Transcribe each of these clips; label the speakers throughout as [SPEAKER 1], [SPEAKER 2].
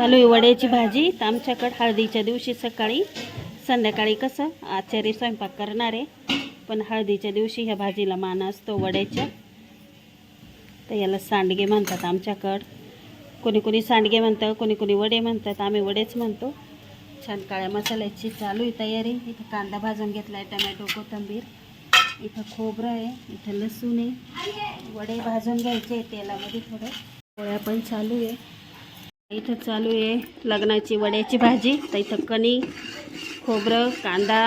[SPEAKER 1] चालू आहे वड्याची भाजी. तर आमच्याकडं हळदीच्या दिवशी सकाळी संध्याकाळी कसं आचारी स्वयंपाक करणार आहे. पण हळदीच्या दिवशी ह्या भाजीला मान असतो वड्याच्या. तर याला सांडगे म्हणतात आमच्याकडं. कोणी कोणी सांडगे म्हणतं कोणी कोणी वडे म्हणतात. आम्ही वडेच म्हणतो. छान काळ्या मसाल्याची चालू आहे तयारी. इथं कांदा भाजून घेतला आहे टमॅटो कोथिंबीर. इथं खोबरं आहे इथं लसूण आहे. वडे भाजून घ्यायचे तेलामध्ये थोडं. पोळ्या पण चालू आहे. इथं चालू आहे लग्नाची वड्याची भाजी. तर इथं कणी खोबरं कांदा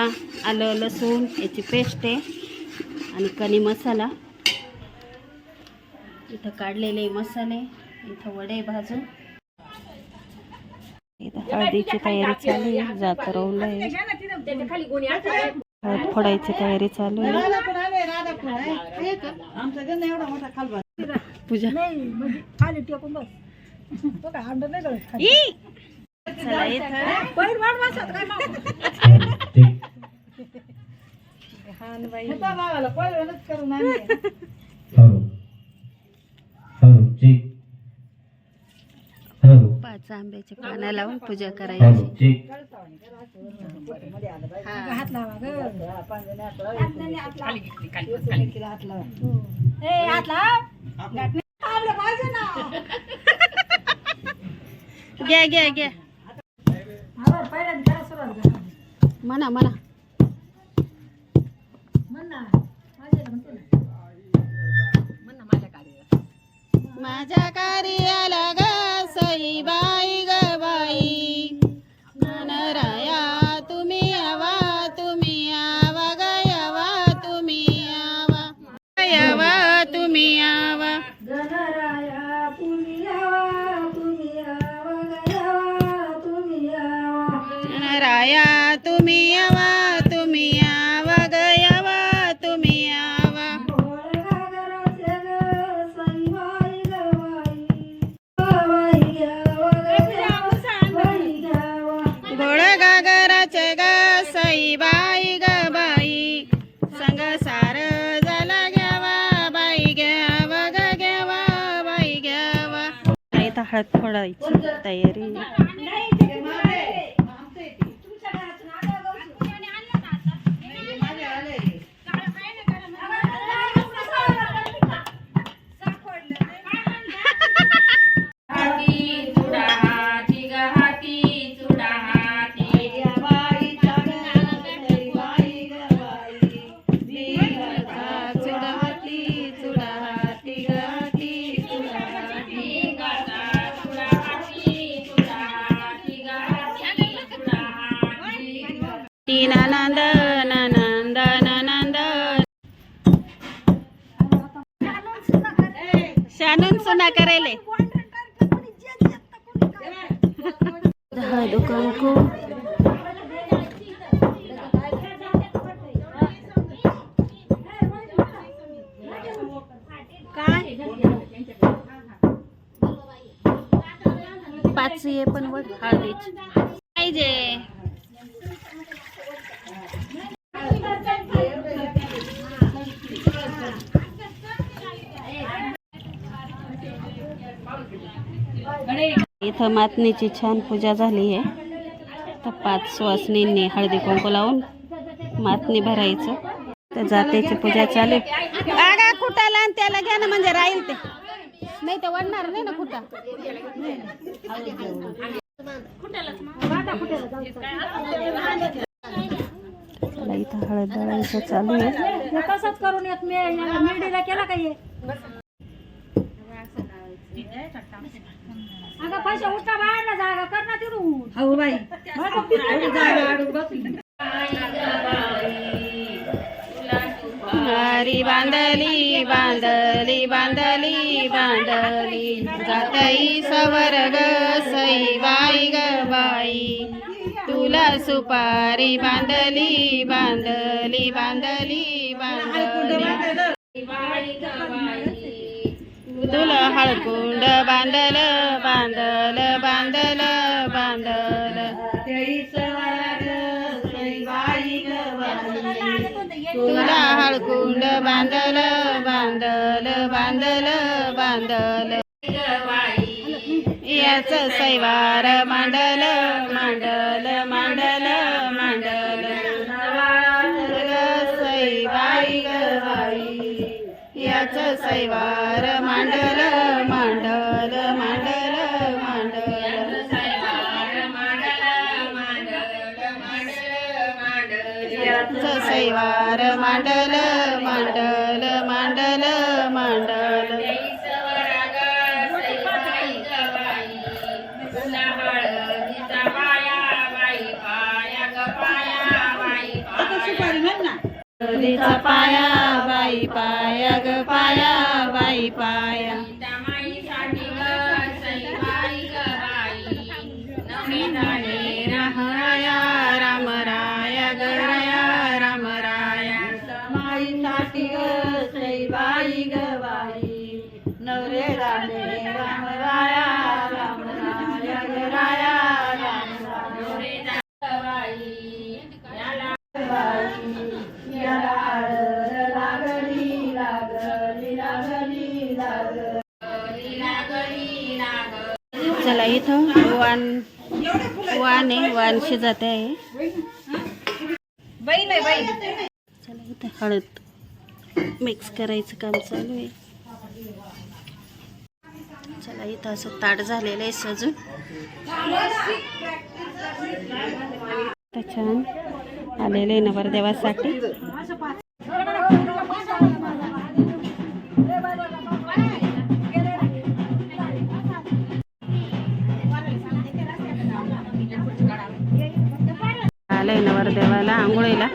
[SPEAKER 1] आलं लसूण याची पेस्ट आहे आणि कणी मसाला. इथं काढलेले मसाले इथं वडे भाजून. इथं हळदीची तयारी चालू आहे जात रवलं आहे. हळद फोडायची तयारी चालू आहे. पूजा.
[SPEAKER 2] तो काय अंडर नाही गळत!
[SPEAKER 1] चला इथं
[SPEAKER 2] काय भावाला करून आणले.
[SPEAKER 1] पाच आंब्याच्या पाना लावून पूजा करायची.
[SPEAKER 2] हात लावा ग. ए, हात लाव. लावलं पाहिजे ना.
[SPEAKER 1] घ्या घ्या घ्या म्हणा म्हणा
[SPEAKER 2] म्हण ना.
[SPEAKER 1] माझ्या कार्याला संग झाला घ्यावा बाई घ्यावा ग घ्यावा बाई घ्यावा. इथं हळद फोडायची तयारी. तीन आनंद आनंद आनंद शानून सुना करेले. पाच ये पण वर हळदीची. पाहिजे इथं मातनीची छान पूजा झाली आहे. तर पाच सुवासनींनी हळदी कुंकू लावून मातनी भरायचं. तर जातेची पूजा चालू. आगा कुटाला आणि त्याला घ्या ना म्हणजे राहील ते. नाही तर वाढणार नाही ना कुठं इथं हळद दळायचं चालू आहे.
[SPEAKER 2] तसंच करून येत मी? याला मिरडीला केला का हे? अगं पैसे उठा बाहेर ना जागा कर ना हो बाई.
[SPEAKER 1] हरी बांधली बांधली बांधली बांधली. जातई सवर्ग सई बाई ग बाई. तुला सुपारी बांधली बांधली बांधली बांधली. तुला हळकुंड बांधल बांधल बांधल बांधल तुला हळकुंड बांधल बांधल बांधल बांधल याच सैवार मांडल मांडल मांडल मांडल. सैवार मांडल मांडल मांडल मांडल. सैवार मांडल मांडल. पाया बाई पाया ग पाया बाई पाया. इथं वाण वाण आहे वाण शिजत आहे. चला इथं हळद मिक्स करायचं काम चालू आहे. चला इथं असं ताट झालेलं आहे सजून. छान आलेलं आहे नवरदेवासाठी. आलंय नवरदेवाला आंघोळीला.